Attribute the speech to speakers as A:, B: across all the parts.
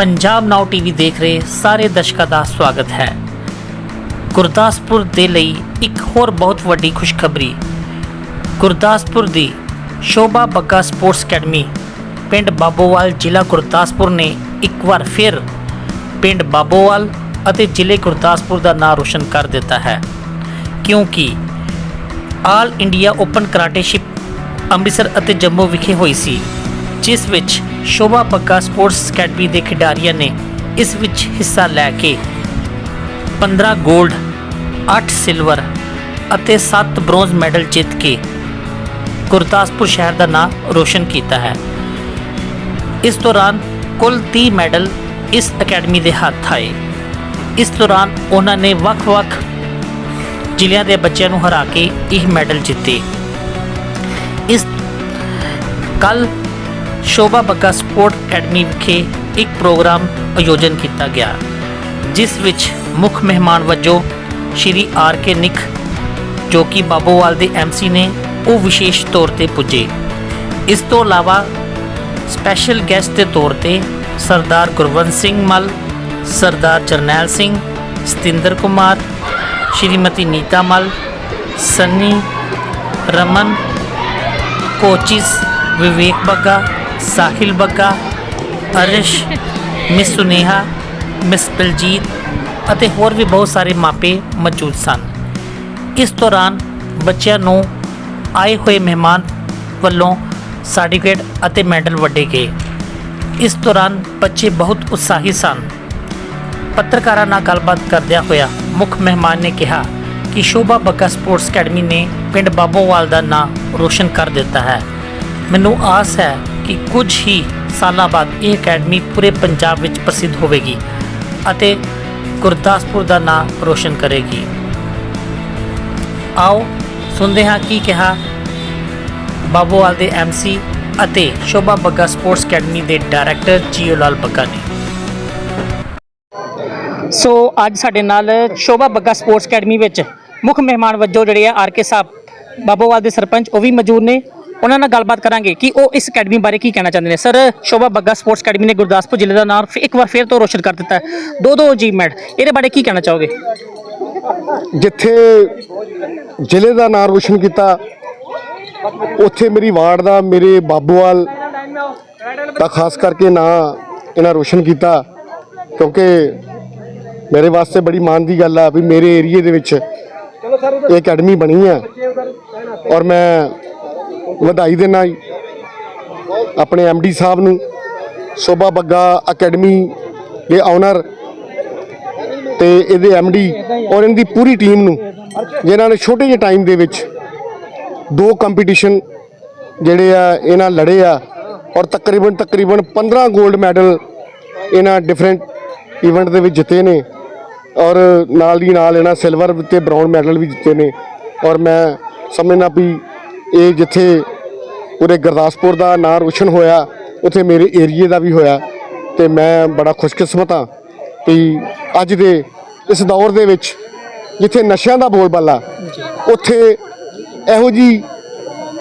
A: ਪੰਜਾਬ ਨਾਓ TV ਦੇਖ ਰਹੇ ਸਾਰੇ ਦਰਸ਼ਕਾਂ ਦਾ ਸਵਾਗਤ ਹੈ। ਗੁਰਦਾਸਪੁਰ ਦੇ ਲਈ ਇੱਕ ਹੋਰ ਬਹੁਤ ਵੱਡੀ ਖੁਸ਼ਖਬਰੀ। ਗੁਰਦਾਸਪੁਰ ਦੀ ਸ਼ੋਭਾ ਬੱਗਾ ਸਪੋਰਟਸ ਅਕੈਡਮੀ ਪਿੰਡ ਬਾਬੋਵਾਲ ਜ਼ਿਲ੍ਹਾ ਗੁਰਦਾਸਪੁਰ ਨੇ ਇੱਕ ਵਾਰ ਫਿਰ ਪਿੰਡ ਬਾਬੋਵਾਲ ਅਤੇ ਜ਼ਿਲ੍ਹੇ ਗੁਰਦਾਸਪੁਰ ਦਾ ਨਾਮ ਰੋਸ਼ਨ ਕਰ ਦਿੱਤਾ ਹੈ। ਕਿਉਂਕਿ ਆਲ ਇੰਡੀਆ ਓਪਨ ਕਰਾਟੇਸ਼ਿਪ ਅੰਮ੍ਰਿਤਸਰ ਅਤੇ ਜੰਮੂ ਵਿਖੇ ਹੋਈ ਸੀ, ਜਿਸ ਵਿੱਚ ਸ਼ੋਭਾ ਪੱਕਾ ਸਪੋਰਟਸ ਅਕੈਡਮੀ ਦੇ ਖਿਡਾਰੀਆਂ ਨੇ ਇਸ ਵਿੱਚ ਹਿੱਸਾ ਲੈ ਕੇ 15 골ਡ 8 ਸਿਲਵਰ ਅਤੇ 7 ਬ੍ਰੌਂਜ਼ ਮੈਡਲ ਜਿੱਤ ਕੇ ਗੁਰਦਾਸਪੁਰ ਸ਼ਹਿਰ ਦਾ ਨਾਮ ਰੋਸ਼ਨ ਕੀਤਾ ਹੈ। ਇਸ ਦੌਰਾਨ ਕੁੱਲ 30 ਮੈਡਲ ਇਸ ਅਕੈਡਮੀ ਦੇ ਹੱਥ ਆਏ। ਇਸ ਦੌਰਾਨ ਉਹਨਾਂ ਨੇ ਵੱਖ-ਵੱਖ ਜ਼ਿਲ੍ਹਿਆਂ ਦੇ ਬੱਚਿਆਂ ਨੂੰ ਹਰਾ ਕੇ ਇਹ ਮੈਡਲ ਜਿੱਤੇ। ਇਸ ਕੱਲ ਸ਼ੋਭਾ ਬੱਗਾ ਸਪੋਰਟ ਅਕੈਡਮੀ ਵਿਖੇ ਇੱਕ ਪ੍ਰੋਗਰਾਮ ਆਯੋਜਨ ਕੀਤਾ ਗਿਆ, ਜਿਸ ਵਿੱਚ ਮੁੱਖ ਮਹਿਮਾਨ ਵਜੋਂ ਸ਼੍ਰੀ ਆਰ ਕੇ ਨਿਕ ਜੋ ਕਿ ਬਾਬੋਵਾਲ ਦੇ ਐਮਸੀ ਨੇ, ਉਹ ਵਿਸ਼ੇਸ਼ ਤੌਰ ਤੇ ਪੁੱਜੇ। ਇਸ ਤੋਂ ਇਲਾਵਾ ਸਪੈਸ਼ਲ ਗੈਸਟ ਦੇ ਤੌਰ ਤੇ ਸਰਦਾਰ ਗੁਰਵੰਤ ਸਿੰਘ ਮਲ, ਸਰਦਾਰ Jarnail Singh, Satinder Kumar, Shrimati Neeta Mal, Sunny Raman, coaches Vivek Bagga Sahil Bagga Arsh miss Suneha miss Baljeet ਅਤੇ ਹੋਰ ਵੀ ਬਹੁਤ ਸਾਰੇ ਮਾਪੇ ਮੌਜੂਦ ਸਨ ਇਸ ਦੌਰਾਨ ਬੱਚਿਆਂ ਨੂੰ ਆਏ ਹੋਏ ਮਹਿਮਾਨ ਵੱਲੋਂ ਸਰਟੀਫਿਕੇਟ ਅਤੇ ਮੈਡਲ ਵੰਡੇ ਗਏ ਇਸ ਦੌਰਾਨ ਬੱਚੇ ਬਹੁਤ ਉਤਸ਼ਾਹੀ ਸਨ ਪੱਤਰਕਾਰਾਂ ਨਾਲ ਗੱਲਬਾਤ ਕਰਦਿਆਂ ਹੋਇਆ ਮੁੱਖ ਮਹਿਮਾਨ ਨੇ ਕਿਹਾ ਕਿ ਸ਼ੋਭਾ ਬੱਗਾ ਸਪੋਰਟਸ ਅਕੈਡਮੀ ਨੇ ਪਿੰਡ ਬਾਬੋਵਾਲ ਦਾ ਨਾਮ ਰੋਸ਼ਨ ਕਰ ਦਿੱਤਾ ਹੈ ਮੈਨੂੰ ਆਸ ਹੈ ਕਿ ਕੁਝ ਹੀ ਸਾਲਾਂ ਬਾਅਦ ਇਹ ਅਕੈਡਮੀ ਪੂਰੇ ਪੰਜਾਬ ਵਿੱਚ ਪ੍ਰਸਿੱਧ ਹੋਵੇਗੀ ਅਤੇ ਗੁਰਦਾਸਪੁਰ ਦਾ ਨਾਮ ਰੋਸ਼ਨ ਕਰੇਗੀ। ਆਓ ਸੁਣਦੇ ਹਾਂ ਕੀ ਕਿਹਾ ਬਾਬੋਵਾਲ ਦੇ ਐਮਸੀ ਅਤੇ ਸ਼ੋਭਾ ਬੱਗਾ ਸਪੋਰਟਸ ਅਕੈਡਮੀ ਦੇ ਡਾਇਰੈਕਟਰ ਜੀਓ ਲਾਲ ਬੱਗਾ ਨੇ। ਸੋ ਅੱਜ ਸਾਡੇ ਨਾਲ ਸ਼ੋਭਾ ਬੱਗਾ ਸਪੋਰਟਸ ਅਕੈਡਮੀ ਵਿੱਚ ਮੁੱਖ ਮਹਿਮਾਨ ਵਜੋਂ ਜਿਹੜੇ ਆ ਆਰ ਕੇ ਸਾਹਿਬ, ਬਾਬੋਵਾਲ ਦੇ ਸਰਪੰਚ ਉਹ ਵੀ ਮੌਜੂਦ ਨੇ। ਉਹਨਾਂ ਨਾਲ ਗੱਲਬਾਤ ਕਰਾਂਗੇ ਕਿ ਉਹ ਇਸ ਅਕੈਡਮੀ ਬਾਰੇ ਕੀ ਕਹਿਣਾ ਚਾਹੁੰਦੇ ਨੇ। Sir, Shobha Bagga sports academy ਨੇ ਗੁਰਦਾਸਪੁਰ ਜ਼ਿਲ੍ਹੇ ਦਾ ਨਾਮ ਇੱਕ ਵਾਰ ਫਿਰ ਤੋਂ ਰੋਸ਼ਨ ਕਰ ਦਿੱਤਾ ਹੈ। ਦੋ ਦੋ ਅਚੀਵਮੈਂਟ, ਇਹਦੇ ਬਾਰੇ ਕੀ ਕਹਿਣਾ ਚਾਹੋਗੇ?
B: ਜਿੱਥੇ ਜ਼ਿਲ੍ਹੇ ਦਾ ਨਾਮ ਰੋਸ਼ਨ ਕੀਤਾ, ਉੱਥੇ ਮੇਰੀ ਵਾਰਡ ਦਾ ਮੇਰੇ ਬਾਬੂਵਾਲ ਦਾ ਖਾਸ ਕਰਕੇ ਨਾਂ ਇਹਨਾਂ ਰੋਸ਼ਨ ਕੀਤਾ, ਕਿਉਂਕਿ ਮੇਰੇ ਵਾਸਤੇ ਬੜੀ ਮਾਣ ਦੀ ਗੱਲ ਆ ਵੀ ਮੇਰੇ ਏਰੀਏ ਦੇ ਵਿੱਚ ਇਹ ਅਕੈਡਮੀ ਬਣੀ ਆ। ਔਰ ਮੈਂ ਵਧਾਈ ਦੇਣਾ ਜੀ। ਆਪਣੇ ਡੀ ਸਾਹਿਬ ਨੂੰ, ਸੋਭਾ ਬੱਗਾ ਅਕੈਡਮੀ ਦੇ ਆਨਰ ਤੇ ਇਹਦੇ ਡੀ ਔਰ ਇਹਨਾਂ ਦੀ ਪੂਰੀ ਟੀਮ ਨੂੰ, ਜਿਨ੍ਹਾਂ ਨੇ ਛੋਟੇ ਜਿਹੇ ਟਾਈਮ ਦੇ ਵਿੱਚ ਦੋ ਕੰਪੀਟੀਸ਼ਨ ਜਿਹੜੇ ਆ, ਇਹਨਾਂ ਲੜੇ ਆ ਔਰ ਤਕਰੀਬਨ ਤਕਰੀਬਨ 15 골ਡ ਮੈਡਲ ਇਹਨਾਂ ਡਿਫਰੈਂਟ ਇਵੈਂਟ ਦੇ ਵਿੱਚ ਜਿੱਤੇ ਨੇ ਔਰ ਨਾਲ ਦੀ ਨਾਲ ਇਹਨਾਂ ਸਿਲਵਰ ਤੇ ਬ੍ਰਾਊਨ ਮੈਡਲ ਵੀ ਜਿੱਤੇ ਨੇ ਔਰ ਮੈਂ ਸਮਝਣਾ ਵੀ ਇਹ ਜਿੱਥੇ ਪੂਰੇ ਗੁਰਦਾਸਪੁਰ ਦਾ ਨਾਂ ਰੋਸ਼ਨ ਹੋਇਆ, ਉੱਥੇ ਮੇਰੇ ਏਰੀਏ ਦਾ ਵੀ ਹੋਇਆ ਤੇ ਮੈਂ ਬੜਾ ਖੁਸ਼ਕਿਸਮਤ ਹਾਂ ਕਿ ਅੱਜ ਦੇ ਇਸ ਦੌਰ ਦੇ ਵਿੱਚ ਜਿੱਥੇ ਨਸ਼ਿਆਂ ਦਾ ਬੋਲਬਾਲਾ, ਉੱਥੇ ਇਹੋ ਜੀ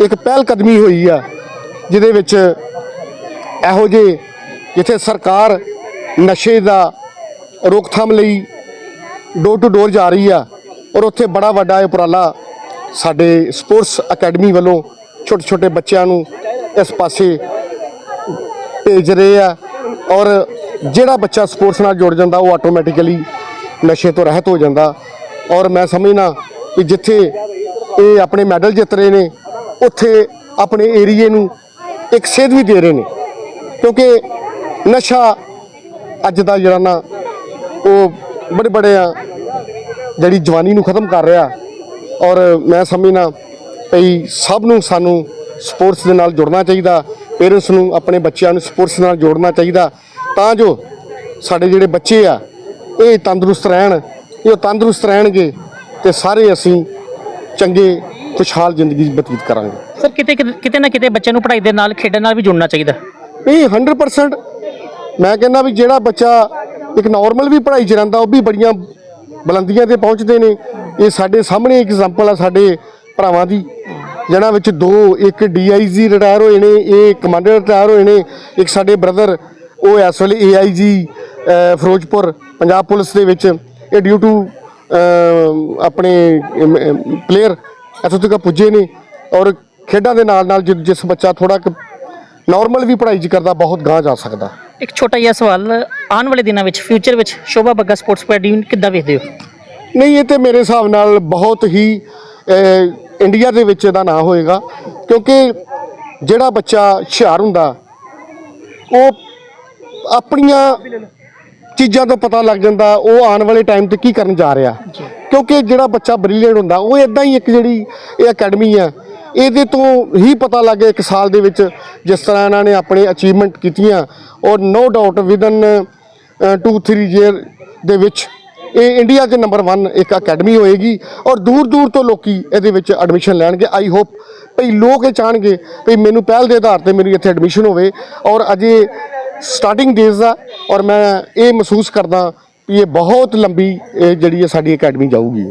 B: ਇੱਕ ਪਹਿਲ ਕਦਮੀ ਹੋਈ ਆ, ਜਿਹਦੇ ਵਿੱਚ ਇਹੋ ਜਿਹੇ ਜਿੱਥੇ ਸਰਕਾਰ ਨਸ਼ੇ ਦਾ ਰੋਕਥਾਮ ਲਈ ਡੋਰ ਟੂ ਡੋਰ ਜਾ ਰਹੀ ਆ ਔਰ ਉੱਥੇ ਬੜਾ ਵੱਡਾ ਉਪਰਾਲਾ ਸਾਡੇ ਸਪੋਰਟਸ ਅਕੈਡਮੀ ਵੱਲੋਂ ਛੋਟੇ ਛੋਟੇ ਬੱਚਿਆਂ ਨੂੰ ਇਸ ਪਾਸੇ ਭੇਜ ਰਹੇ ਆ ਔਰ ਜਿਹੜਾ ਬੱਚਾ ਸਪੋਰਟਸ ਨਾਲ ਜੁੜ ਜਾਂਦਾ, ਉਹ ਆਟੋਮੈਟਿਕਲੀ ਨਸ਼ੇ ਤੋਂ ਰਹਿਤ ਹੋ ਜਾਂਦਾ। ਔਰ ਮੈਂ ਸਮਝਣਾ ਕਿ ਜਿੱਥੇ ਇਹ ਆਪਣੇ ਮੈਡਲ ਜਿੱਤ ਰਹੇ ਨੇ, ਉੱਥੇ ਆਪਣੇ ਏਰੀਏ ਨੂੰ ਇੱਕ ਸੇਧ ਵੀ ਦੇ ਰਹੇ ਨੇ। ਕਿਉਂਕਿ ਨਸ਼ਾ ਅੱਜ ਦਾ ਜਿਹੜਾ ਨਾ ਉਹ ਬੜੇ ਬੜੇ ਆ, ਜਿਹੜੀ ਜਵਾਨੀ ਨੂੰ ਖਤਮ ਕਰ ਰਿਹਾ। ਔਰ ਮੈਂ ਸਮਝਣਾ ਭਈ ਸਭ ਨੂੰ ਸਾਨੂੰ ਸਪੋਰਟਸ ਦੇ ਨਾਲ ਜੁੜਨਾ ਚਾਹੀਦਾ ਪੇਰੈਂਟਸ ਨੂੰ ਆਪਣੇ ਬੱਚਿਆਂ ਨੂੰ ਸਪੋਰਟਸ ਨਾਲ ਜੋੜਨਾ ਚਾਹੀਦਾ ਤਾਂ ਜੋ ਸਾਡੇ ਜਿਹੜੇ ਬੱਚੇ ਆ ਇਹ ਤੰਦਰੁਸਤ ਰਹਿਣ ਇਹ ਤੰਦਰੁਸਤ ਰਹਿਣਗੇ ਤੇ ਸਾਰੇ ਅਸੀਂ ਚੰਗੇ ਖੁਸ਼ਹਾਲ ਜ਼ਿੰਦਗੀ ਬਤੀਤ ਕਰਾਂਗੇ।
A: ਸਰ ਕਿਤੇ ਕਿਤੇ- ਕਿਤੇ ਨਾ ਕਿਤੇ ਬੱਚਿਆਂ ਨੂੰ ਪੜ੍ਹਾਈ ਦੇ ਨਾਲ ਖੇਡਣ ਨਾਲ ਵੀ ਜੁੜਨਾ ਚਾਹੀਦਾ।
B: ਇਹ 100% ਮੈਂ ਕਹਿੰਦਾ ਵੀ ਜਿਹੜਾ ਬੱਚਾ ਇੱਕ ਨਾਰਮਲ ਵੀ ਪੜ੍ਹਾਈ 'ਚ ਰਹਿੰਦਾ ਉਹ ਵੀ ਬੜੀਆਂ ਬੁਲੰਦੀਆਂ ਤੇ ਪਹੁੰਚਦੇ ਨੇ। ਇਹ ਸਾਡੇ ਸਾਹਮਣੇ ਐਗਜ਼ਾਮਪਲ ਆ ਸਾਡੇ ਭਰਾਵਾਂ ਦੀ, ਜਿਹਨਾਂ ਵਿੱਚ ਦੋ, ਇੱਕ ਡੀਆਈਜੀ ਰਿਟਾਇਰ ਹੋਏ ਨੇ, ਇਹ ਕਮਾਂਡਰ ਰਿਟਾਇਰ ਹੋਏ ਨੇ, ਇੱਕ ਸਾਡੇ ਬ੍ਰਦਰ ਉਹ ਇਸ ਵੇਲੇ ਏਆਈਜੀ ਫਿਰੋਜ਼ਪੁਰ, ਪੰਜਾਬ ਪੁਲਿਸ ਦੇ ਵਿੱਚ, ਇਹ ਡਿਊ ਟੂ ਆਪਣੇ ਪਲੇਅਰ ਇੱਥੋਂ ਤੱਕ ਪੁੱਜੇ ਨੇ, ਔਰ ਖੇਡਾਂ ਦੇ ਨਾਲ ਨਾਲ ਜਿ- ਜਿਸ ਬੱਚਾ ਥੋੜਾ ਨਾਰਮਲ ਵੀ ਪੜ੍ਹਾਈ 'ਚ ਕਰਦਾ, ਬਹੁਤ ਗਾਂਹ ਜਾ ਸਕਦਾ।
A: ਇੱਕ ਛੋਟਾ ਜਿਹਾ ਸਵਾਲ, ਆਉਣ ਵਾਲੇ ਦਿਨਾਂ ਵਿੱਚ ਫਿਊਚਰ ਵਿੱਚ ਸ਼ੋਭਾ ਬੱਗਾ ਸਪੋਰਟਸ ਅਕੈਡਮੀ ਕਿੱਦਾਂ ਵੇਖਦੇ ਹੋ?
B: ਨਹੀਂ ਇਹ ਤੇ ਮੇਰੇ ਹਿਸਾਬ ਨਾਲ ਬਹੁਤ ਹੀ ਇੰਡੀਆ ਦੇ ਵਿੱਚ ਇਹਦਾ ਨਾਂ ਹੋਏਗਾ ਕਿਉਂਕਿ ਜਿਹੜਾ ਬੱਚਾ ਹੁਸ਼ਿਆਰ ਹੁੰਦਾ ਉਹ ਆਪਣੀਆਂ ਚੀਜ਼ਾਂ ਤੋਂ ਪਤਾ ਲੱਗ ਜਾਂਦਾ ਉਹ ਆਉਣ ਵਾਲੇ ਟਾਈਮ ਤੇ ਕੀ ਕਰਨ ਜਾ ਰਿਹਾ। ਕਿਉਂਕਿ ਜਿਹੜਾ ਬੱਚਾ ਬ੍ਰਿਲੀਅੰਟ ਹੁੰਦਾ ਉਹ ਇਦਾਂ ਹੀ ਇੱਕ ਜਿਹੜੀ ਇਹ ਅਕੈਡਮੀ ਆ ਇਹਦੇ ਤੋਂ ਹੀ ਪਤਾ ਲੱਗ ਗਿਆ ਇੱਕ ਸਾਲ ਦੇ ਵਿੱਚ ਜਿਸ ਤਰ੍ਹਾਂ ਇਹਨਾਂ ਨੇ ਆਪਣੇ ਅਚੀਵਮੈਂਟ ਕੀਤੀਆਂ ਔਰ ਨੋ ਡਾਊਟ ਵਿਦਨ 2 3 ਈਅਰ ਦੇ ਵਿੱਚ ਇਹ ਇੰਡੀਆ 'ਚ ਨੰਬਰ 1 ਇੱਕ ਅਕੈਡਮੀ ਹੋਏਗੀ ਔਰ ਦੂਰ ਦੂਰ ਤੋਂ ਲੋਕੀ ਇਹਦੇ ਵਿੱਚ ਐਡਮਿਸ਼ਨ ਲੈਣਗੇ। ਆਈ ਹੋਪ ਭਈ ਲੋਕ ਇਹ ਚਾਹਣਗੇ ਭਈ ਮੈਨੂੰ ਪਹਿਲ ਦੇ ਆਧਾਰ ਤੇ ਮੇਰੀ ਇੱਥੇ ਐਡਮਿਸ਼ਨ ਹੋਵੇ ਔਰ ਅਜੇ ਸਟਾਰਟਿੰਗ ਡੇਜ਼ ਦਾ ਔਰ ਮੈਂ ਇਹ ਮਹਿਸੂਸ ਕਰਦਾ ਵੀ ਇਹ ਬਹੁਤ ਲੰਬੀ ਇਹ ਜਿਹੜੀ ਹੈ ਸਾਡੀ ਅਕੈਡਮੀ ਜਾਊਗੀ।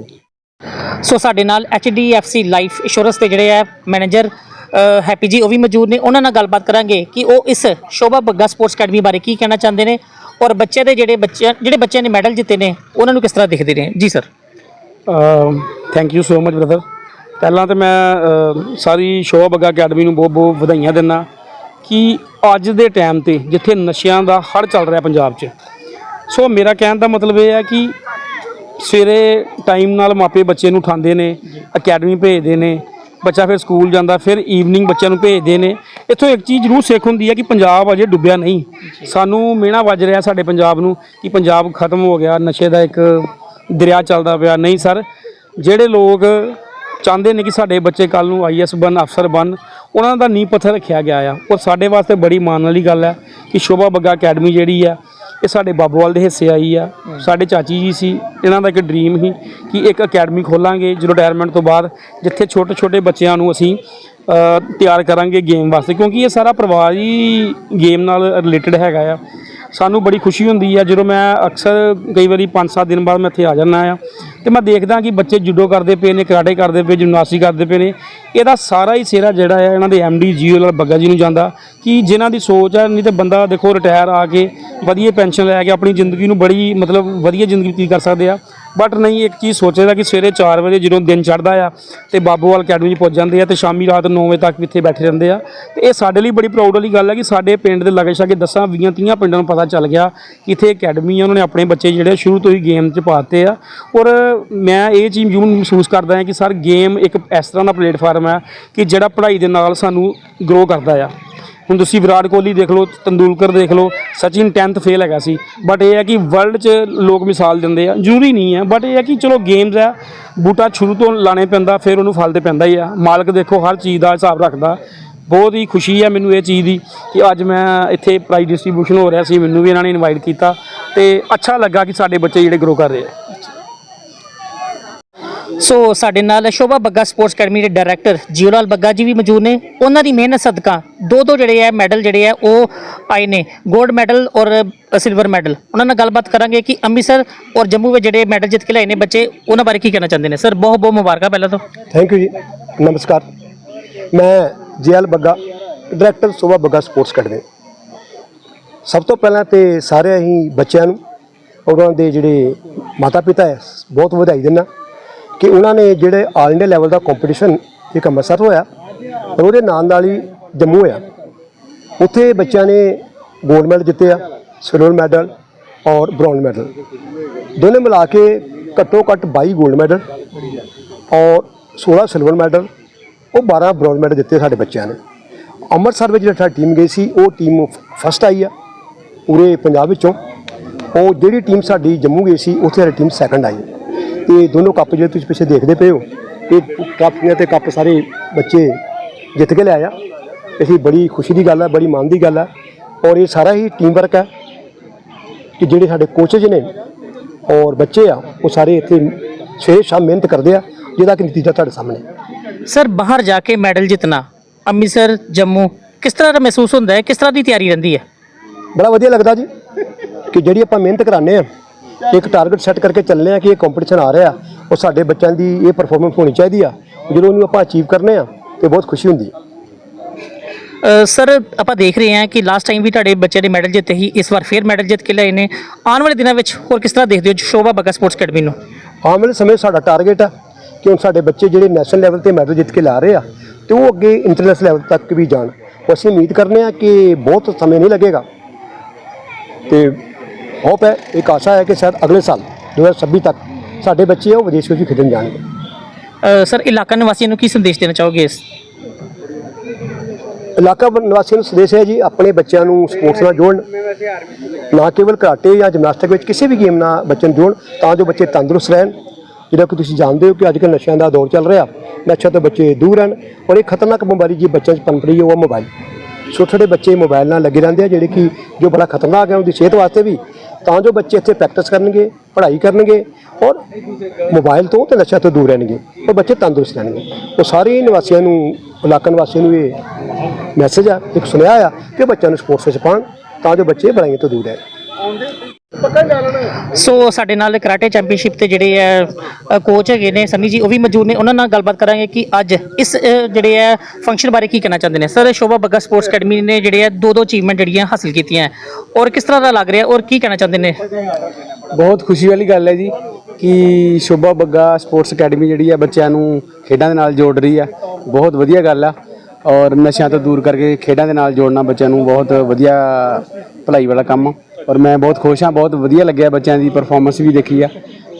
A: ਸੋ ਸਾਡੇ ਨਾਲ HDFC ਲਾਈਫ ਇੰਸ਼ੋਰੈਂਸ ਦੇ ਜਿਹੜੇ ਹੈ ਮੈਨੇਜਰ ਹੈਪੀ ਜੀ ਉਹ ਵੀ ਮੌਜੂਦ ਨੇ। ਉਹਨਾਂ ਨਾਲ ਗੱਲਬਾਤ ਕਰਾਂਗੇ ਕਿ ਉਹ ਇਸ ਸ਼ੋਭਾ ਬੱਗਾ ਸਪੋਰਟਸ ਅਕੈਡਮੀ ਬਾਰੇ ਕੀ ਕਹਿਣਾ ਚਾਹੁੰਦੇ ਨੇ ਔਰ ਬੱਚੇ ਦੇ ਜਿਹੜੇ ਬੱਚੇ ਜਿਹੜੇ ਬੱਚਿਆਂ ਨੇ ਮੈਡਲ ਜਿੱਤੇ ਨੇ, ਉਹਨਾਂ ਨੂੰ ਕਿਸ ਤਰ੍ਹਾਂ ਦਿਖਦੇ ਨੇ? ਜੀ sir
C: thank you so much brother ਪਹਿਲਾਂ ਤਾਂ ਮੈਂ ਸਾਰੀ ਸ਼ੋਅ ਬੱਗਾ ਅਕੈਡਮੀ ਨੂੰ ਬਹੁਤ ਬਹੁਤ ਵਧਾਈਆਂ ਦਿੰਦਾ ਕਿ ਅੱਜ ਦੇ ਟਾਈਮ ਤੇ ਜਿੱਥੇ ਨਸ਼ਿਆਂ ਦਾ ਹੜ ਚੱਲ ਰਿਹਾ ਪੰਜਾਬ 'ਚ, ਸੋ ਮੇਰਾ ਕਹਿਣ ਦਾ ਮਤਲਬ ਇਹ ਹੈ ਕਿ ਸਵੇਰੇ ਟਾਈਮ ਨਾਲ ਮਾਪੇ ਬੱਚੇ ਨੂੰ ਉਠਾਉਂਦੇ ਨੇ ਅਕੈਡਮੀ ਭੇਜਦੇ ਨੇ, ਬੱਚਾ ਫਿਰ ਸਕੂਲ ਜਾਂਦਾ, ਫਿਰ ਈਵਨਿੰਗ ਬੱਚਿਆਂ ਨੂੰ ਭੇਜਦੇ ਨੇ ਇੱਥੋਂ ਇੱਕ ਚੀਜ਼ ਜ਼ਰੂਰ ਸਿੱਖ ਹੁੰਦੀ ਹੈ ਕਿ ਪੰਜਾਬ ਅਜੇ ਡੁੱਬਿਆ ਨਹੀਂ। ਸਾਨੂੰ ਮਿਹਣਾ ਵੱਜ ਰਿਹਾ ਸਾਡੇ ਪੰਜਾਬ ਨੂੰ ਕਿ ਪੰਜਾਬ ਖਤਮ ਹੋ ਗਿਆ, ਨਸ਼ੇ ਦਾ ਇੱਕ ਦਰਿਆ ਚੱਲਦਾ ਪਿਆ। ਨਹੀਂ ਸਰ, ਜਿਹੜੇ ਲੋਕ ਚਾਹੁੰਦੇ ਨੇ ਕਿ ਸਾਡੇ ਬੱਚੇ ਕੱਲ ਨੂੰ ਆਈਐਸ ਬਣ, ਅਫਸਰ ਬਣ, ਉਹਨਾਂ ਦਾ ਨੀਂਹ ਪੱਥਰ ਰੱਖਿਆ ਗਿਆ ਆ। ਔਰ ਸਾਡੇ ਵਾਸਤੇ ਬੜੀ ਮਾਣ ਵਾਲੀ ਗੱਲ ਹੈ ਕਿ ਸ਼ੋਭਾ ਬੱਗਾ ਅਕੈਡਮੀ ਜਿਹੜੀ ਆ, ਇਹ ਸਾਡੇ ਬਾਬੂਵਾਲ ਦੇ ਹਿੱਸੇ ਆਈ ਆ। ਸਾਡੇ ਚਾਚੀ ਜੀ ਸੀ, ਇਹਨਾਂ ਦਾ ਇੱਕ ਡ੍ਰੀਮ ਸੀ ਕਿ ਇੱਕ ਅਕੈਡਮੀ ਖੋਲਾਂਗੇ। ਜਦੋਂ ਰਿਟਾਇਰਮੈਂਟ ਤੋਂ ਬਾਅਦ ਜਿੱਥੇ ਛੋਟੇ ਛੋਟੇ ਬੱਚਿਆਂ ਨੂੰ ਅਸੀਂ ਤਿਆਰ ਕਰਾਂਗੇ ਗੇਮ ਵਾਸਤੇ, ਕਿਉਂਕਿ ਇਹ ਸਾਰਾ ਪਰਿਵਾਰ ਹੀ ਗੇਮ ਨਾਲ ਰਿਲੇਟਡ ਹੈਗਾ ਆ। ਸਾਨੂੰ ਬੜੀ ਖੁਸ਼ੀ ਹੁੰਦੀ ਆ, ਜਦੋਂ ਮੈਂ ਅਕਸਰ ਕਈ ਵਾਰੀ 5-7 ਦਿਨ ਬਾਅਦ ਮੈਂ ਇੱਥੇ ਆ ਜਾਂਦਾ ਆ, ਤੇ ਮੈਂ ਦੇਖਦਾ ਕਿ ਬੱਚੇ ਜੂਡੋ ਕਰਦੇ ਪਏ ਨੇ ਕਰਾਟੇ ਕਰਦੇ ਪਏ ਜਿਮਨਾਸਟਿਕ ਕਰਦੇ ਪਏ ਨੇ। ਇਹਦਾ ਸਾਰਾ ਹੀ ਸਿਹਰਾ ਜਿਹੜਾ ਆ, ਇਹਨਾਂ ਦੇ ਐਮਡੀ ਜੀਓ ਨਾਲ ਬੱਗਾ ਜੀ ਨੂੰ ਜਾਂਦਾ, ਕਿ ਜਿਨ੍ਹਾਂ ਦੀ ਸੋਚ ਆ, ਨਹੀਂ ਤੇ ਬੰਦਾ ਦੇਖੋ ਰਿਟਾਇਰ ਆ ਕੇ ਵਧੀਆ ਪੈਨਸ਼ਨ ਲੈ ਕੇ ਆਪਣੀ ਜ਼ਿੰਦਗੀ ਨੂੰ ਬੜੀ ਮਤਲਬ ਵਧੀਆ ਜ਼ਿੰਦਗੀ ਬਤੀਤ ਕਰ ਸਕਦੇ ਆ। ਬਟ ਨਹੀਂ, ਇੱਕ ਚੀਜ਼ ਸੋਚੇਦਾ ਕਿ ਸਵੇਰੇ 4 ਵਜੇ ਜਦੋਂ ਦਿਨ ਚੜ੍ਹਦਾ ਆ ਤੇ ਬਾਬੂਵਾਲ ਅਕੈਡਮੀ 'ਚ ਪਹੁੰਚ ਜਾਂਦੇ ਆ ਤੇ ਸ਼ਾਮੀ ਰਾਤ 9 ਵਜੇ ਤੱਕ ਵੀ ਇੱਥੇ ਬੈਠੇ ਰਹਿੰਦੇ ਆ। ਤੇ ਇਹ ਸਾਡੇ ਲਈ ਬੜੀ ਪ੍ਰਾਊਡ ਵਾਲੀ ਗੱਲ ਹੈ ਕਿ ਸਾਡੇ ਪਿੰਡ ਦੇ ਲਾਗੇ ਛਾਗੇ 10 20 30 ਪਿੰਡਾਂ ਨੂੰ ਪਤਾ ਚੱਲ ਗਿਆ ਕਿ ਇੱਥੇ ਅਕੈਡਮੀ ਆ, ਉਹਨਾਂ ਨੇ ਆਪਣੇ ਬੱਚੇ ਜਿਹੜੇ ਸ਼ੁਰੂ ਤੋਂ ਹੀ ਗੇਮ 'ਚ ਪਾਤੇ ਆ। ਔਰ ਮੈਂ ਇਹ ਚੀਜ਼ ਜ਼ਰੂਰ ਮਹਿਸੂਸ ਕਰਦਾ ਹਾਂ ਕਿ ਸਰ ਗੇਮ ਇੱਕ ਇਸ ਤਰ੍ਹਾਂ ਦਾ ਪਲੇਟਫਾਰਮ ਹੈ ਕਿ ਜਿਹੜਾ ਪੜ੍ਹਾਈ ਦੇ ਨਾਲ ਸਾਨੂੰ ਗਰੋ ਕਰਦਾ ਆ। ਹੁਣ ਤੁਸੀਂ ਵਿਰਾਟ ਕੋਹਲੀ ਦੇਖ ਲਓ, ਤੰਦੂਲਕਰ ਦੇਖ ਲਓ, ਸਚਿਨ 10th ਫੇਲ ਹੈਗਾ ਸੀ। ਬਟ ਇਹ ਹੈ ਕਿ ਵਰਲਡ 'ਚ ਲੋਕ ਮਿਸਾਲ ਦਿੰਦੇ ਆ, ਜ਼ਰੂਰੀ ਨਹੀਂ ਹੈ ਬਟ ਇਹ ਹੈ ਕਿ ਚਲੋ ਗੇਮਸ ਆ, ਬੂਟਾ ਸ਼ੁਰੂ ਤੋਂ ਲਾਣੇ ਪੈਂਦਾ, ਫਿਰ ਉਹਨੂੰ ਫਲ ਤੇ ਪੈਂਦਾ ਹੀ ਆ। ਮਾਲਕ ਦੇਖੋ, ਹਰ ਚੀਜ਼ ਦਾ ਹਿਸਾਬ ਰੱਖਦਾ। ਬਹੁਤ ਹੀ ਖੁਸ਼ੀ ਹੈ ਮੈਨੂੰ ਇਹ ਚੀਜ਼ ਦੀ ਕਿ ਅੱਜ ਮੈਂ ਇੱਥੇ ਪ੍ਰਾਈਜ਼ ਡਿਸਟ੍ਰੀਬਿਊਸ਼ਨ ਹੋ ਰਿਹਾ ਸੀ, ਮੈਨੂੰ ਵੀ ਇਹਨਾਂ ਨੇ ਇਨਵਾਈਟ ਕੀਤਾ ਤੇ ਅੱਛਾ ਲੱਗਾ ਕਿ ਸਾਡੇ ਬੱਚੇ ਜਿਹੜੇ ਗਰੋ ਕਰ ਰਹੇ ਆ।
A: ਸੋ ਸਾਡੇ ਨਾਲ ਸ਼ੋਭਾ ਬੱਗਾ ਸਪੋਰਟਸ ਅਕੈਡਮੀ ਦੇ ਡਾਇਰੈਕਟਰ ਜੀਵਲਾਲ ਬੱਗਾ ਜੀ ਵੀ ਮੌਜੂਦ ਨੇ। ਉਹਨਾਂ ਦੀ ਮਿਹਨਤ ਸਦਕਾ ਦੋ ਦੋ ਜਿਹੜੇ ਆ ਮੈਡਲ ਜਿਹੜੇ ਆ ਉਹ ਆਏ ਨੇ 골ਡ ਮੈਡਲ ਔਰ ਸਿਲਵਰ ਮੈਡਲ ਉਹਨਾਂ ਨਾਲ ਗੱਲਬਾਤ ਕਰਾਂਗੇ ਕਿ ਅੰਮ੍ਰਿਤਸਰ ਔਰ ਜੰਮੂ ਵਿੱਚ ਜਿਹੜੇ ਮੈਡਲ ਜਿੱਤ ਕੇ ਲਿਆਏ ਨੇ ਬੱਚੇ, ਉਹਨਾਂ ਬਾਰੇ ਕੀ ਕਹਿਣਾ ਚਾਹੁੰਦੇ ਨੇ? ਸਰ, ਬਹੁਤ ਬਹੁਤ ਮੁਬਾਰਕਾਂ ਪਹਿਲਾਂ ਤੋਂ।
D: ਥੈਂਕ ਯੂ ਜੀ। ਨਮਸਕਾਰ। ਮੈਂ JL Bagga, director Shobha Bagga sports academy. ਸਭ ਤੋਂ ਪਹਿਲਾਂ ਤੇ ਸਾਰੇ ਹੀ ਬੱਚਿਆਂ ਨੂੰ, ਉਹਨਾਂ ਦੇ ਜਿਹੜੇ ਮਾਤਾ ਪਿਤਾ ਹੈ, ਬਹੁਤ ਵਧਾਈ ਦਿੰਦਾ। ਕਿ ਉਹਨਾਂ ਨੇ ਜਿਹੜੇ ਆਲ ਇੰਡੀਆ ਲੈਵਲ ਦਾ ਕੰਪੀਟੀਸ਼ਨ ਇੱਕ ਅੰਮ੍ਰਿਤਸਰ ਹੋਇਆ ਔਰ ਉਹਦੇ ਨਾਲ ਨਾਲ ਹੀ ਜੰਮੂ ਹੋਇਆ। ਉੱਥੇ ਬੱਚਿਆਂ ਨੇ ਗੋਲਡ ਮੈਡਲ ਜਿੱਤਿਆ ਸਿਲਵਰ ਮੈਡਲ ਔਰ ਬ੍ਰੌਂਜ਼ ਮੈਡਲ ਦੋਨੇ ਮਿਲਾ ਕੇ ਘੱਟੋ ਘੱਟ 22 ਗੋਲਡ ਮੈਡਲ ਔਰ 16 ਸਿਲਵਰ ਮੈਡਲ ਉਹ 12 ਬ੍ਰੌਂਜ਼ ਮੈਡਲ ਜਿੱਤੇ ਸਾਡੇ ਬੱਚਿਆਂ ਨੇ। ਅੰਮ੍ਰਿਤਸਰ ਵਿੱਚ ਜਿਹੜਾ ਟੀਮ ਗਈ ਸੀ, ਉਹ ਟੀਮ ਫਸਟ ਆਈ ਆ ਪੂਰੇ ਪੰਜਾਬ ਵਿੱਚੋਂ। ਉਹ ਜਿਹੜੀ ਟੀਮ ਸਾਡੀ ਜੰਮੂ ਗਈ ਸੀ, ਉੱਥੇ ਸਾਡੀ ਟੀਮ ਸੈਕੰਡ ਆਈ। ਤੇ ਦੋਨੋਂ ਕੱਪ ਜਿਹੜੇ ਤੁਸੀਂ ਪਿੱਛੇ ਦੇਖਦੇ ਪਏ ਹੋ ਇਹ ਟਰਾਫੀਆਂ ਤੇ ਕੱਪ ਸਾਰੇ ਬੱਚੇ ਜਿੱਤ ਕੇ ਲਿਆਇਆ ਇਹ ਬੜੀ ਖੁਸ਼ੀ ਦੀ ਗੱਲ ਹੈ ਬੜੀ ਮਾਣ ਦੀ ਗੱਲ ਹੈ ਔਰ ਇਹ ਸਾਰਾ ਹੀ ਟੀਮ ਵਰਕ ਹੈ ਕਿ ਜਿਹੜੇ ਸਾਡੇ ਕੋਚਜ ਨੇ ਔਰ ਬੱਚੇ ਆ ਉਹ ਸਾਰੇ ਇੱਥੇ ਸਵੇਰੇ ਸ਼ਾਮ ਮਿਹਨਤ ਕਰਦੇ ਆ ਜਿਹਦਾ ਕਿ ਨਤੀਜਾ ਤੁਹਾਡੇ ਸਾਹਮਣੇ।
A: ਸਰ ਬਾਹਰ ਜਾ ਕੇ ਮੈਡਲ ਜਿੱਤਣਾ ਅੰਮ੍ਰਿਤਸਰ ਜੰਮੂ ਕਿਸ ਤਰ੍ਹਾਂ ਦਾ ਮਹਿਸੂਸ ਹੁੰਦਾ ਹੈ? ਕਿਸ ਤਰ੍ਹਾਂ ਦੀ ਤਿਆਰੀ ਰਹਿੰਦੀ ਹੈ?
D: ਬੜਾ ਵਧੀਆ ਲੱਗਦਾ ਜੀ ਕਿ ਜਿਹੜੀ ਆਪਾਂ ਮਿਹਨਤ ਕਰਾਉਂਦੇ ਆ ਇੱਕ ਟਾਰਗੇਟ ਸੈੱਟ ਕਰਕੇ ਚੱਲਨੇ ਆ ਕਿ ਇਹ ਕੰਪੀਟੀਸ਼ਨ ਆ ਰਿਹਾ। ਉਹ ਸਾਡੇ ਬੱਚਿਆਂ ਦੀ ਇਹ ਪਰਫਾਰਮੈਂਸ ਹੋਣੀ ਚਾਹੀਦੀ ਆ। ਜਦੋਂ ਉਹਨੂੰ ਆਪਾਂ ਅਚੀਵ ਕਰਨੇ ਆ ਤੇ ਬਹੁਤ ਖੁਸ਼ੀ ਹੁੰਦੀ ਹੈ
E: ਸਰ ਆਪਾਂ ਦੇਖ ਰਹੇ ਹਾਂ ਕਿ ਲਾਸਟ ਟਾਈਮ ਵੀ ਤੁਹਾਡੇ ਬੱਚੇ ਨੇ ਮੈਡਲ ਜਿੱਤੇ ਸੀ ਇਸ ਵਾਰ ਫੇਰ ਮੈਡਲ ਜਿੱਤ ਕੇ ਲਿਆਏ ਨੇ। ਆਉਣ ਵਾਲੇ ਦਿਨਾਂ ਵਿੱਚ ਹੋਰ ਕਿਸ ਤਰ੍ਹਾਂ ਦੇਖਦੇ ਹੋ ਸ਼ੋਭਾ ਬੱਗਾ ਸਪੋਰਟਸ ਅਕੈਡਮੀ ਨੂੰ?
D: ਆਉਣ ਵਾਲੇ ਸਮੇਂ ਸਾਡਾ ਟਾਰਗੇਟ ਆ ਕਿ ਹੁਣ ਸਾਡੇ ਬੱਚੇ ਜਿਹੜੇ ਨੈਸ਼ਨਲ ਲੈਵਲ ਤੇ ਮੈਡਲ ਜਿੱਤ ਕੇ ਲਾ ਰਹੇ ਆ ਤੇ ਉਹ ਅੱਗੇ ਇੰਟਰਨੈਸ਼ਨਲ ਲੈਵਲ ਤੱਕ ਵੀ ਜਾਣ। ਅਸੀਂ ਉਮੀਦ ਕਰਨੇ ਆ ਕਿ ਬਹੁਤ ਸਮੇਂ ਨਹੀਂ ਲੱਗੇਗਾ। ਤੇ ਹੋਪ ਹੈ ਇੱਕ ਆਸ਼ਾ ਹੈ ਕਿ ਸ਼ਾਇਦ ਅਗਲੇ ਸਾਲ 2026 ਤੱਕ ਸਾਡੇ ਬੱਚੇ ਉਹ ਵਿਦੇਸ਼ ਵਿੱਚ ਵੀ ਖੇਡਣ ਜਾਣਗੇ।
E: ਸਰ ਇਲਾਕਾ ਨਿਵਾਸੀਆਂ ਨੂੰ ਕੀ ਸੰਦੇਸ਼ ਦੇਣਾ ਚਾਹੋਗੇ ਇਸ?
D: ਇਲਾਕਾ ਨਿਵਾਸੀਆਂ ਨੂੰ ਸੰਦੇਸ਼ ਹੈ ਜੀ ਆਪਣੇ ਬੱਚਿਆਂ ਨੂੰ ਸਪੋਰਟਸ ਨਾਲ ਜੋੜਨ ਨਾ ਕੇਵਲ ਕਰਾਟੇ ਜਾਂ ਜਿਮਨਾਸਟਿਕ ਵਿੱਚ ਕਿਸੇ ਵੀ ਗੇਮ ਨਾਲ ਬੱਚਿਆਂ ਨੂੰ ਜੋੜਨ ਤਾਂ ਜੋ ਬੱਚੇ ਤੰਦਰੁਸਤ ਰਹਿਣ। ਜਿਹੜਾ ਕਿ ਤੁਸੀਂ ਜਾਣਦੇ ਹੋ ਕਿ ਅੱਜ ਕੱਲ੍ਹ ਨਸ਼ਿਆਂ ਦਾ ਦੌਰ ਚੱਲ ਰਿਹਾ ਨਸ਼ਿਆਂ ਤੋਂ ਬੱਚੇ ਦੂਰ ਰਹਿਣ ਔਰ ਇਹ ਖਤਰਨਾਕ ਬਿਮਾਰੀ ਜੀ ਬੱਚਿਆਂ 'ਚ ਪਨਪ ਰਹੀ ਹੈ ਉਹ ਮੋਬਾਈਲ ਛੋਟੇ ਛੋਟੇ ਬੱਚੇ ਮੋਬਾਈਲ ਨਾਲ ਲੱਗੇ ਰਹਿੰਦੇ ਆ ਜਿਹੜੇ ਕਿ ਜੋ ਬੜਾ ਖਤਰਨਾਕ ਹੈ ਉਹਦੀ ਸਿਹਤ ਵਾਸਤੇ ਵੀ ਤਾਂ ਜੋ ਬੱਚੇ ਇੱਥੇ ਪ੍ਰੈਕਟਿਸ ਕਰਨਗੇ, ਪੜ੍ਹਾਈ ਕਰਨਗੇ ਔਰ ਮੋਬਾਈਲ ਤੋਂ ਤੇ ਨਸ਼ਿਆਂ ਤੋਂ ਦੂਰ ਰਹਿਣਗੇ ਔਰ ਬੱਚੇ ਤੰਦਰੁਸਤ ਰਹਿਣਗੇ। ਉਹ ਸਾਰੇ ਨਿਵਾਸੀਆਂ ਨੂੰ, ਇਲਾਕਾ ਨਿਵਾਸੀਆਂ ਨੂੰ ਇਹ ਮੈਸੇਜ ਆ, ਇੱਕ ਸੁਨੇਹਾ ਆ ਕਿ ਬੱਚਿਆਂ ਨੂੰ ਸਪੋਰਟਸ ਵਿੱਚ ਪਾਉਣ ਤਾਂ ਜੋ ਬੱਚੇ ਬੁਰਾਈਆਂ ਤੋਂ ਦੂਰ ਰਹਿਣ।
E: ਸੋ ਸਾਡੇ ਨਾਲ ਕਰਾਟੇ ਚੈਂਪੀਅਨਸ਼ਿਪ ਤੇ ਜਿਹੜੇ ਆ ਕੋਚ ਹੈਗੇ ਨੇ ਸੰਨੀ ਜੀ ਉਹ ਵੀ ਮੌਜੂਦ ਨੇ। ਉਹਨਾਂ ਨਾਲ ਗੱਲਬਾਤ ਕਰਾਂਗੇ ਕਿ ਅੱਜ ਇਸ ਜਿਹੜੇ ਆ ਫੰਕਸ਼ਨ ਬਾਰੇ ਕੀ ਕਹਿਣਾ ਚਾਹੁੰਦੇ ਨੇ। Sir Shobha Bagga sports academy ਨੇ ਜਿਹੜੇ ਆ ਦੋ ਦੋ ਅਚੀਵਮੈਂਟ ਜਿਹੜੀਆਂ ਹਾਸਲ ਕੀਤੀਆਂ ਹੈ। ਔਰ ਕਿਸ ਤਰ੍ਹਾਂ ਦਾ ਲੱਗ ਰਿਹਾ ਔਰ ਕੀ ਕਹਿਣਾ ਚਾਹੁੰਦੇ ਨੇ?
F: ਬਹੁਤ ਖੁਸ਼ੀ ਵਾਲੀ ਗੱਲ ਹੈ ਜੀ ਕਿ ਸ਼ੋਭਾ ਬੱਗਾ ਸਪੋਰਟਸ ਅਕੈਡਮੀ ਜਿਹੜੀ ਹੈ ਬੱਚਿਆਂ ਨੂੰ ਖੇਡਾਂ ਦੇ ਨਾਲ ਜੋੜ ਰਹੀ ਆ ਬਹੁਤ ਵਧੀਆ ਗੱਲ ਆ। ਔਰ ਨਸ਼ਿਆਂ ਤੋਂ ਦੂਰ ਕਰਕੇ ਖੇਡਾਂ ਦੇ ਨਾਲ ਜੋੜਨਾ ਬੱਚਿਆਂ ਨੂੰ ਬਹੁਤ ਵਧੀਆ ਭਲਾਈ ਵਾਲਾ ਕੰਮ ਆ। ਔਰ ਮੈਂ ਬਹੁਤ ਖੁਸ਼ ਹਾਂ, ਬਹੁਤ ਵਧੀਆ ਲੱਗਿਆ ਬੱਚਿਆਂ ਦੀ ਪਰਫਾਰਮੈਂਸ ਵੀ ਦੇਖੀ ਆ।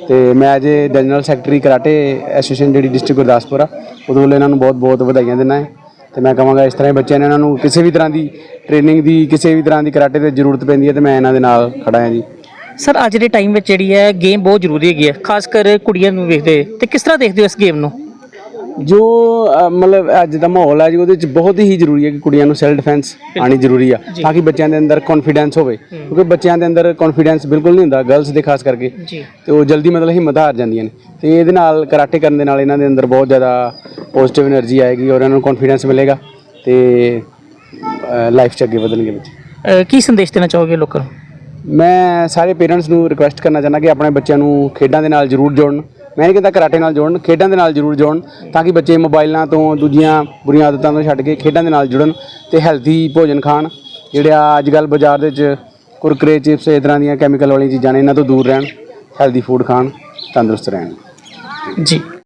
F: ਤੇ ਮੈਂ ਅੱਜ ਜਨਰਲ ਸੈਕਟਰੀ ਕਰਾਟੇ ਐਸੋਸੀਏਸ਼ਨ ਜਿਹੜੀ ਡਿਸਟ੍ਰਿਕਟ ਗੁਰਦਾਸਪੁਰ ਆ, ਉਹਦੇ ਵੱਲੋਂ ਇਹਨਾਂ ਨੂੰ ਬਹੁਤ ਬਹੁਤ ਵਧਾਈਆਂ ਦਿੰਦਾ ਹੈ। ਤੇ ਮੈਂ ਕਹਾਂਗਾ ਇਸ ਤਰ੍ਹਾਂ ਹੀ ਬੱਚਿਆਂ ਨੇ ਇਹਨਾਂ ਨੂੰ ਕਿਸੇ ਵੀ ਤਰ੍ਹਾਂ ਦੀ ਟ੍ਰੇਨਿੰਗ ਦੀ, ਕਿਸੇ ਵੀ ਤਰ੍ਹਾਂ ਦੀ ਕਰਾਟੇ ਦੀ ਜ਼ਰੂਰਤ ਪੈਂਦੀ ਹੈ ਤੇ ਮੈਂ ਇਹਨਾਂ ਦੇ ਨਾਲ ਖੜਾ ਹਾਂ ਜੀ।
E: ਸਰ, ਅੱਜ ਦੇ ਟਾਈਮ ਵਿੱਚ ਜਿਹੜੀ ਹੈ ਗੇਮ ਬਹੁਤ ਜ਼ਰੂਰੀ ਹੈਗੀ ਹੈ, ਖਾਸ ਕਰ ਕੁੜੀਆਂ ਨੂੰ ਵੇਖਦੇ ਤੇ ਕਿਸ ਤਰ੍ਹਾਂ ਦੇਖਦੇ ਹੋ ਇਸ ਗੇਮ ਨੂੰ?
F: ਜੋ ਮਤਲਬ ਅੱਜ ਦਾ ਮਾਹੌਲ ਹੈ ਜੀ ਉਹਦੇ ਵਿੱਚ ਬਹੁਤ ਹੀ ਜ਼ਰੂਰੀ ਹੈ ਕਿ ਕੁੜੀਆਂ ਨੂੰ ਸੈਲਫ ਡਿਫੈਂਸ ਆਣੀ ਜ਼ਰੂਰੀ ਆ ਤਾਂ ਕਿ ਬੱਚਿਆਂ ਦੇ ਅੰਦਰ ਕੌਨਫੀਡੈਂਸ ਹੋਵੇ। ਕਿਉਂਕਿ ਬੱਚਿਆਂ ਦੇ ਅੰਦਰ ਕੌਨਫੀਡੈਂਸ ਬਿਲਕੁਲ ਨਹੀਂ ਹੁੰਦਾ ਗਰਲਸ ਦੇ ਖਾਸ ਕਰਕੇ।
E: ਜੀ।
F: ਤੇ ਉਹ ਜਲਦੀ ਮਤਲਬ ਹਿੰਮਤ ਹਾਰ ਜਾਂਦੀਆਂ ਨੇ। ਤੇ ਇਹਦੇ ਨਾਲ ਕਰਾਟੇ ਕਰਨ ਦੇ ਨਾਲ ਇਹਨਾਂ ਦੇ ਅੰਦਰ ਬਹੁਤ ਜ਼ਿਆਦਾ ਪੋਜ਼ਿਟਿਵ એનર્ਜੀ ਆਏਗੀ ਔਰ ਇਹਨਾਂ ਨੂੰ ਕੌਨਫੀਡੈਂਸ ਮਿਲੇਗਾ ਤੇ ਲਾਈਫ 'ਚ ਅੱਗੇ ਵਧਣਗੇ ਬੱਚੇ।
E: ਕੀ ਸੰਦੇਸ਼ ਦੇਣਾ ਚਾਹੋਗੇ ਲੋਕਾਂ ਨੂੰ?
F: ਮੈਂ ਸਾਰੇ ਪੇਰੈਂਟਸ ਨੂੰ ਰਿਕੁਐਸਟ ਕਰਨਾ ਚਾਹੁੰਦਾ ਕਿ ਆਪਣੇ ਬੱਚਿਆਂ ਨੂੰ ਖੇਡਾਂ ਦੇ ਨਾਲ ਜ਼ਰੂਰ ਜੋੜਨ। ਮੈਂ ਨਹੀਂ ਕਹਿੰਦਾ ਕਰਾਟੇ ਨਾਲ ਜੋੜਨ, ਖੇਡਾਂ ਦੇ ਨਾਲ ਜ਼ਰੂਰ ਜੋੜਨ, ਤਾਂ ਕਿ ਬੱਚੇ ਮੋਬਾਈਲਾਂ ਤੋਂ ਦੂਜੀਆਂ ਬੁਰੀਆਂ ਆਦਤਾਂ ਤੋਂ ਛੱਡ ਕੇ ਖੇਡਾਂ ਦੇ ਨਾਲ ਜੁੜਨ ਤੇ ਹੈਲਥੀ ਭੋਜਨ ਖਾਣ। ਜਿਹੜੇ ਆ ਅੱਜ ਕੱਲ ਬਾਜ਼ਾਰ ਦੇ ਵਿੱਚ ਕੁਰਕਰੇ, ਚਿਪਸ, ਇਸ ਤਰ੍ਹਾਂ ਦੀਆਂ ਕੈਮੀਕਲ ਵਾਲੀਆਂ ਚੀਜ਼ਾਂ ਨੇ, ਇਹਨਾਂ ਤੋਂ ਦੂਰ ਰਹਿਣ ਹੈਲਦੀ ਫੂਡ ਖਾਣ, ਤੰਦਰੁਸਤ ਰਹਿਣ।
E: ਜੀ।